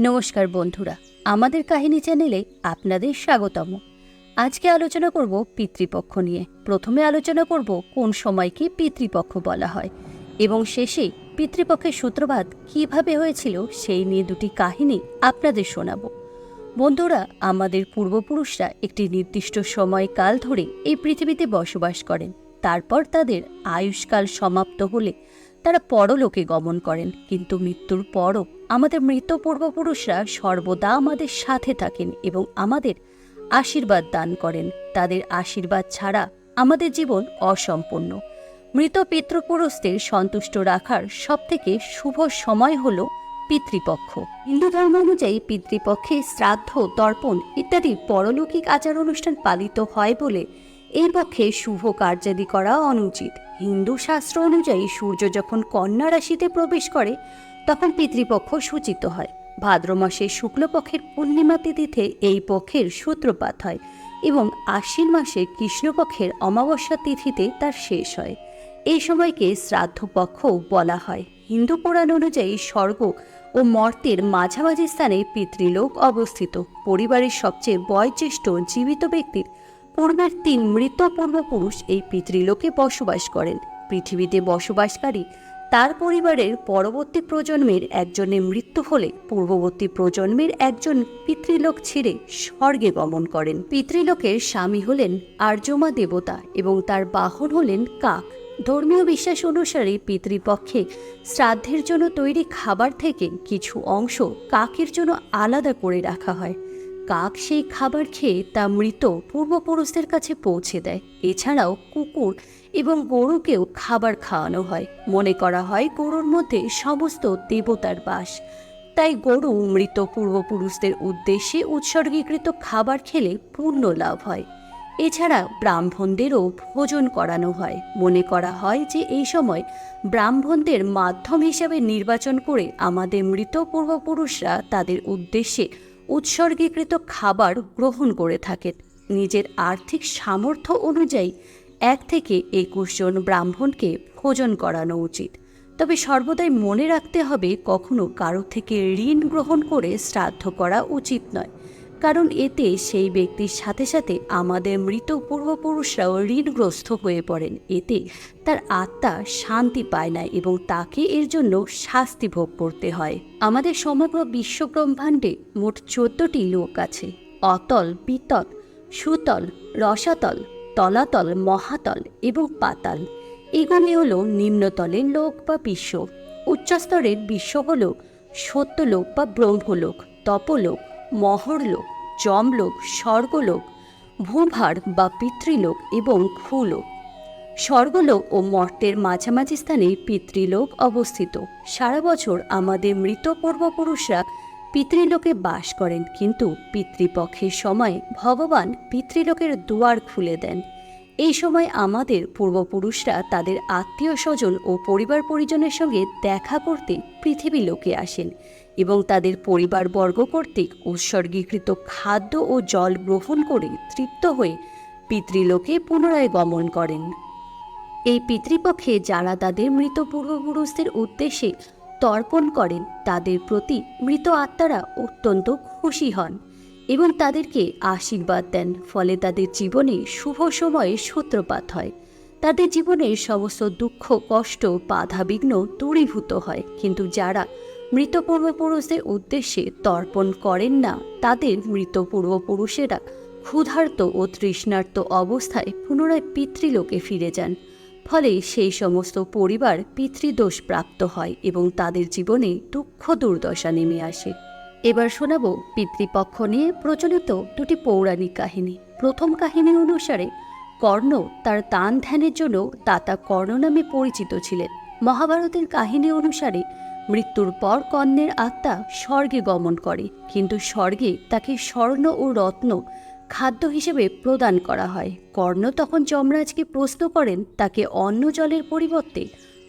নমস্কার বন্ধুরা, আমাদের কাহিনী চ্যানেলে আপনাদের স্বাগতম। আজকে আলোচনা করব পিতৃপক্ষ নিয়ে। প্রথমে আলোচনা করব কোন সময়কে পিতৃপক্ষ বলা হয় এবং শেষে পিতৃপক্ষের সূত্রপাত কীভাবে হয়েছিল সেই নিয়ে দুটি কাহিনী আপনাদের শোনাব। বন্ধুরা, আমাদের পূর্বপুরুষরা একটি নির্দিষ্ট সময়কাল ধরে এই পৃথিবীতে বসবাস করেন। তারপর তাদের আয়ুষ্কাল সমাপ্ত হলে তারা পরলোকে গমন করেন। কিন্তু মৃত্যুর পরও আমাদের মৃত পূর্বপুরুষরা সর্বদা আমাদের সাথে থাকেন এবং আমাদের আশীর্বাদ দান করেন। তাদের আশীর্বাদ ছাড়া আমাদের জীবন অসম্পূর্ণ। মৃত পিতৃপুরুষদের সন্তুষ্ট রাখার সবথেকে শুভ সময় হল পিতৃপক্ষ। হিন্দু ধর্ম অনুযায়ী পিতৃপক্ষে শ্রাদ্ধ, তর্পণ ইত্যাদি পরলৌকিক আচার অনুষ্ঠান পালিত হয় বলে এই পক্ষে শুভ কার্যাদি করা অনুচিত। হিন্দু শাস্ত্র অনুযায়ী সূর্য যখন কন্যা রাশিতে প্রবেশ করে, তখন পিতৃপক্ষ সূচিত হয়। ভাদ্র মাসের শুক্লপক্ষের পূর্ণিমা তিথিতে এই পক্ষের সূত্রপাত হয় এবং আশ্বিন মাসে কৃষ্ণপক্ষের অমাবস্যা তিথিতে তার শেষ হয়। এই সময়কে শ্রাদ্ধপক্ষও বলা হয়। হিন্দু পুরাণ অনুযায়ী স্বর্গ ও মর্তের মাঝামাঝি স্থানে পিতৃলোক অবস্থিত। পরিবারের সবচেয়ে বয়োজ্যেষ্ঠ জীবিত ব্যক্তির পূর্বের তিন মৃত পূর্বপুরুষ এই পিতৃলোকে বসবাস করেন। পৃথিবীতে বসবাসকারী তার পরিবারের পরবর্তী প্রজন্মের একজনের মৃত্যু হলে পূর্ববর্তী প্রজন্মের একজন পিতৃলোক ছেড়ে স্বর্গে গমন করেন। পিতৃলোকের স্বামী হলেন আর্যমা দেবতা এবং তার বাহন হলেন কাক। ধর্মীয় বিশ্বাস অনুসারে পিতৃপক্ষে শ্রাদ্ধের জন্য তৈরি খাবার থেকে কিছু অংশ কাকের জন্য আলাদা করে রাখা হয়। কাক সেই খাবার খেয়ে তা মৃত পূর্বপুরুষদের কাছে পৌঁছে দেয়। এছাড়াও কুকুর এবং গরুকেও খাবার খাওয়ানো হয়। মনে করা হয় গরুর মধ্যে সমস্ত দেবতার বাস। তাই গরু মৃত পূর্বপুরুষদের উদ্দেশ্যে উৎসর্গীকৃত খাবার খেলে পূর্ণ লাভ হয়। এছাড়া ব্রাহ্মণদেরও ভোজন করানো হয়। মনে করা হয় যে এই সময় ব্রাহ্মণদের মাধ্যম হিসাবে নির্বাচন করে আমাদের মৃত পূর্বপুরুষরা তাদের উদ্দেশ্যে উৎসর্গীকৃত খাবার গ্রহণ করে থাকেন। নিজের আর্থিক সামর্থ্য অনুযায়ী এক থেকে একুশ জন ব্রাহ্মণকে ভোজন করানো উচিত। তবে সর্বদাই মনে রাখতে হবে, কখনো কারও থেকে ঋণ গ্রহণ করে শ্রাদ্ধ করা উচিত নয়। কারণ এতে সেই ব্যক্তির সাথে সাথে আমাদের মৃত পূর্বপুরুষরাও ঋণগ্রস্ত হয়ে পড়েন। এতে তার আত্মা শান্তি পায় না এবং তাকে এর জন্য শাস্তি ভোগ করতে হয়। আমাদের সমগ্র বিশ্বব্রহ্মাণ্ডে মোট চোদ্দটি লোক আছে। অতল বিতল সুতল, রসাতল, তলাতল, মহাতল এবং পাতাল। এগুলি হল নিম্নতলের লোক বা বিশ্ব, উচ্চস্তরের বিশ্ব হল সত্যলোক বা ব্রহ্মলোক, তপলোক মহরলোক, যমলোক, স্বর্গলোক, ভূভার বা পিতৃলোক এবং ভূলোক। স্বর্গলোক ও মর্তের মাঝামাঝি স্থানে পিতৃলোক অবস্থিত। সারা বছর আমাদের মৃত পূর্বপুরুষরা পিতৃলোকে বাস করেন, কিন্তু পিতৃপক্ষের সময় ভগবান পিতৃলোকের দুয়ার খুলে দেন। এই সময় আমাদের পূর্বপুরুষরা তাদের আত্মীয় স্বজন ও পরিবার পরিজনের সঙ্গে দেখা করতে পৃথিবী লোকে আসেন এবং তাদের পরিবারবর্গ কর্তৃক উৎসর্গীকৃত খাদ্য ও জল গ্রহণ করে তৃপ্ত হয়ে পিতৃলোকে পুনরায় গমন করেন। এই পিতৃপক্ষে যারা তাদের মৃত পূর্বপুরুষদের উদ্দেশ্যে তর্পণ করেন, তাদের প্রতি মৃত আত্মারা অত্যন্ত খুশি হন। এবং তাদেরকে আশীর্বাদ দেন, ফলে তাদের জীবনে শুভ সময়ে সূত্রপাত হয়। তাদের জীবনের সমস্ত দুঃখ, কষ্ট, বাধাবিঘ্ন দূরীভূত হয়। কিন্তু যারা মৃত পূর্বপুরুষদের উদ্দেশ্যে তর্পণ করেন না, তাদের মৃত পূর্বপুরুষেরা ক্ষুধার্ত ও তৃষ্ণার্ত অবস্থায় পুনরায় পিতৃলোকে ফিরে যান। ফলে সেই সমস্ত পরিবার পিতৃদোষ প্রাপ্ত হয় এবং তাদের জীবনে দুঃখ দুর্দশা নেমে আসে। এবার শোনাব পিতৃপক্ষ নিয়ে প্রচলিত দুটি পৌরাণিক কাহিনী। প্রথম কাহিনী অনুসারে কর্ণ তার দান ধ্যানের জন্য তাতা কর্ণ নামে পরিচিত ছিলেন। মহাভারতের কাহিনী অনুসারে মৃত্যুর পর কর্ণের আত্মা স্বর্গে গমন করে, কিন্তু স্বর্গে তাকে স্বর্ণ ও রত্ন খাদ্য হিসেবে প্রদান করা হয়। কর্ণ তখন যমরাজকে প্রশ্ন করেন, তাকে অন্ন জলের পরিবর্তে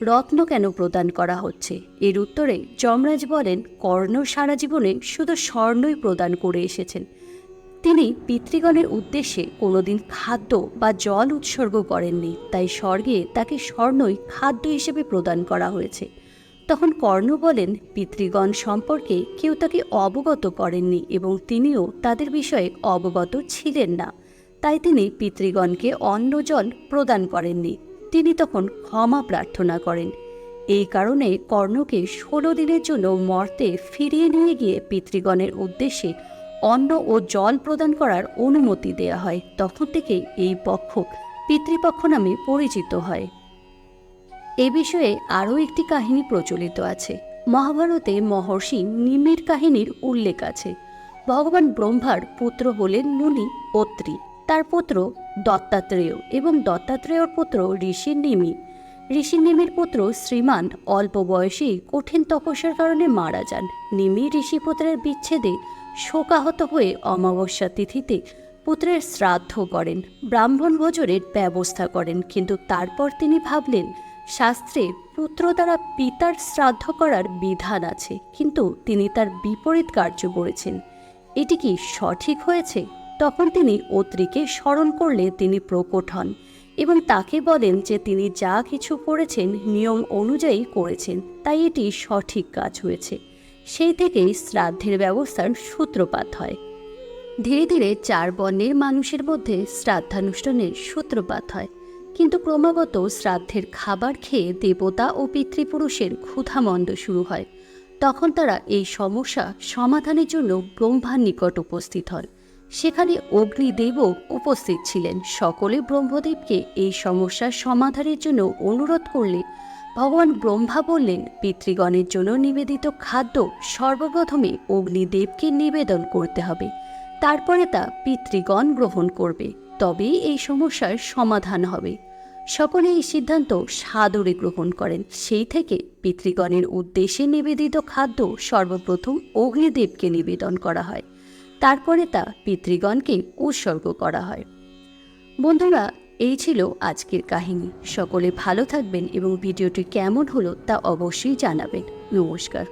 রত্ন কেন প্রদান করা হচ্ছে? এর উত্তরে যমরাজ বলেন, কর্ণ সারা জীবনে শুধু স্বর্ণই প্রদান করে এসেছেন। তিনি পিতৃগণের উদ্দেশ্যে কোনোদিন খাদ্য বা জল উৎসর্গ করেননি, তাই স্বর্গে তাকে স্বর্ণই খাদ্য হিসেবে প্রদান করা হয়েছে। তখন কর্ণ বলেন, পিতৃগণ সম্পর্কে কেউ তাকে অবগত করেননি এবং তিনিও তাদের বিষয়ে অবগত ছিলেন না। তাই তিনি পিতৃগণকে অন্ন জল প্রদান করেননি। তিনি তখন ক্ষমা প্রার্থনা করেন। এই কারণে কর্ণকে ষোলো দিনের জন্য মর্তে ফিরিয়ে নিয়ে গিয়ে পিতৃগণের উদ্দেশ্যে অন্ন ও জল প্রদান করার অনুমতি দেয়া হয়। তখন থেকে এই পক্ষ পিতৃপক্ষ নামে পরিচিত হয়। এ বিষয়ে আরও একটি কাহিনী প্রচলিত আছে। মহাভারতে মহর্ষি নিমির কাহিনীর উল্লেখ আছে। ভগবান ব্রহ্মার পুত্র হলেন মুনি অত্রি তার পুত্র দত্তাত্রেয় এবং দত্তাত্রেয়র পুত্র ঋষি নিমি ঋষি নিমির পুত্র শ্রীমান অল্প বয়সেই কঠিন তপস্যার কারণে মারা যান। নিমি ঋষিপুত্রের বিচ্ছেদে শোকাহত হয়ে অমাবস্যা তিথিতে পুত্রের শ্রাদ্ধ করেন, ব্রাহ্মণ ভোজনের ব্যবস্থা করেন। কিন্তু তারপর তিনি ভাবলেন, শাস্ত্রে পুত্র দ্বারা পিতার শ্রাদ্ধ করার বিধান আছে, কিন্তু তিনি তার বিপরীত কার্য করেছেন। এটি কি সঠিক হয়েছে? তখন তিনি অত্রিকে স্মরণ করলে তিনি প্রকট হন এবং তাকে বলেন যে তিনি যা কিছু করেছেন নিয়ম অনুযায়ী করেছেন, তাই এটি সঠিক কাজ হয়েছে। সেই থেকেই শ্রাদ্ধের ব্যবস্থার সূত্রপাত হয়। ধীরে ধীরে চার বর্ণের মানুষের মধ্যে শ্রাদ্ধানুষ্ঠানের সূত্রপাত হয়। কিন্তু ক্রমাগত শ্রাদ্ধের খাবার খেয়ে দেবতা ও পিতৃপুরুষের ক্ষুধামন্দ শুরু হয়। তখন তারা এই সমস্যা সমাধানের জন্য ব্রহ্মার নিকট উপস্থিত হন। সেখানে অগ্নিদেবও উপস্থিত ছিলেন। সকলে ব্রহ্মদেবকে এই সমস্যার সমাধানের জন্য অনুরোধ করলে ভগবান ব্রহ্মা বললেন, পিতৃগণের জন্য নিবেদিত খাদ্য সর্বপ্রথমে অগ্নিদেবকে নিবেদন করতে হবে। তারপরে তা পিতৃগণ গ্রহণ করবে। তবেই এই সমস্যার সমাধান হবে। সকলে এই সিদ্ধান্ত সাদরে গ্রহণ করেন। সেই থেকে পিতৃগণের উদ্দেশ্যে নিবেদিত খাদ্য সর্বপ্রথম অগ্নিদেবকে নিবেদন করা হয়। তারপরে তা পিতৃগণকে উৎসর্গ করা হয়। বন্ধুরা, এই ছিল আজকের কাহিনী। সকলে ভালো থাকবেন এবং ভিডিওটি কেমন হলো তা অবশ্যই জানাবেন। নমস্কার।